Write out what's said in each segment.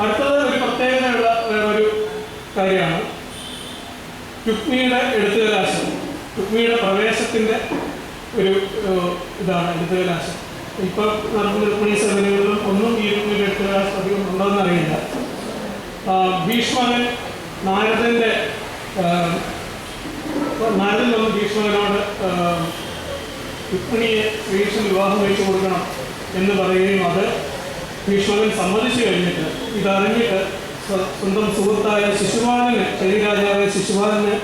അടുത്തത് ഒരു പ്രത്യേകതയുള്ള വേറൊരു കാര്യമാണ്. രുക്മിയുടെ എഴുത്തുകലാശം. രുക്മിയുടെ പ്രവേശത്തിന്റെ ഒരു ഇതാണ് എഴുത്തുകലാശം. ഇപ്പം നടക്കുന്ന രുക്മിണി സേവനങ്ങളിലും ഒന്നും ഈ രുക്മിയുടെ എഴുത്തുകലാശം അധികം ഉണ്ടോയെന്ന് അറിയില്ല. ഭീഷ്മകൻ നാരദന്റെ നാരദൻ വന്ന് ഭീഷ്മകനോട് രുക്മിണിയെ ശ്രീകൃഷ്ണൻ വിവാഹം കഴിച്ചു കൊടുക്കണം എന്ന് പറയുകയും അത് ഭീഷ്മകൻ സമ്മതിച്ചു കഴിഞ്ഞിട്ട് ഇതറിഞ്ഞിട്ട് സ്വന്തം സുഹൃത്തായ ശിശുപാലന് ശരീരാജാവായ ശിശുപാലന്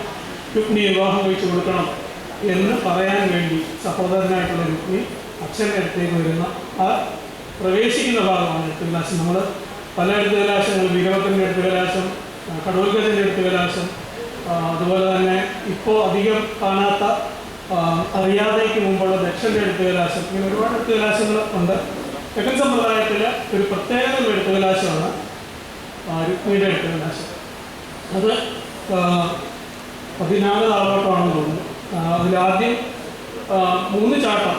രുക്മിണിയെ വിവാഹം കഴിച്ചു കൊടുക്കണം എന്ന് പറയാൻ വേണ്ടി സഹോദരനായിട്ടുള്ള രുക്മി അച്ഛന്റെ അടുത്തേക്ക് വരുന്ന ആ പ്രവേശിക്കുന്ന ഭാഗമാണ് എഴുത്തുകലാശം നമ്മൾ പല എഴുത്തുകലാശങ്ങൾ വീരവത്തിന്റെ എഴുത്തുകലാശം കലാശം കടോൽഗജന്റെ എഴുത്തുകലാശം കലാശം അതുപോലെ തന്നെ ഇപ്പോൾ അധികം കാണാത്ത ആ, അറിയാതേക്ക് മുമ്പുള്ള ദക്ഷന്റെ എഴുത്തുകലാശം ഇങ്ങനെ ഒരുപാട് എഴുത്തുകലാശങ്ങൾ ഉണ്ട്. തെക്കൻ സമ്പ്രദായത്തിൽ ഒരു പ്രത്യേക എടുത്തുകലാശമാണ് രുക്മിയുടെ എടുത്തുകലാശം അത് പതിനാല് താളവട്ടമാണെന്ന് തോന്നുന്നു. അതിലാദ്യം മൂന്ന് ചാട്ടം.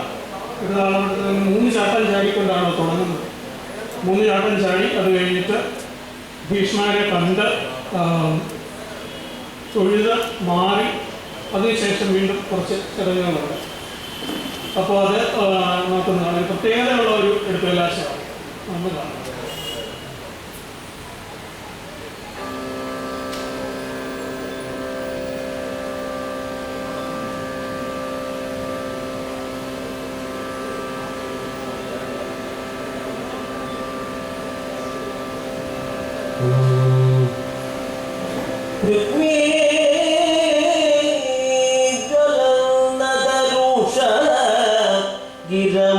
ഒരു താളവട്ടത്തിൽ മൂന്ന് ചാട്ടം ചാടിക്കൊണ്ടാണ് തുടങ്ങുന്നത്. മൂന്ന് ചാട്ടം ചാടി അത് കഴിഞ്ഞിട്ട് ഭീഷ്മരെ കണ്ട് തൊഴുത് മാറി അതിനുശേഷം വീണ്ടും കുറച്ച് ചടങ്ങുകളുണ്ട് അപ്പോൾ അത് ആ, നോക്കുന്നതാണ് ഒരു പ്രത്യേകതയുള്ള ഒരു എഴുത്തുകലാശമാണ് നമ്മൾ കാണുന്നത് രുക്മിണി Hidup.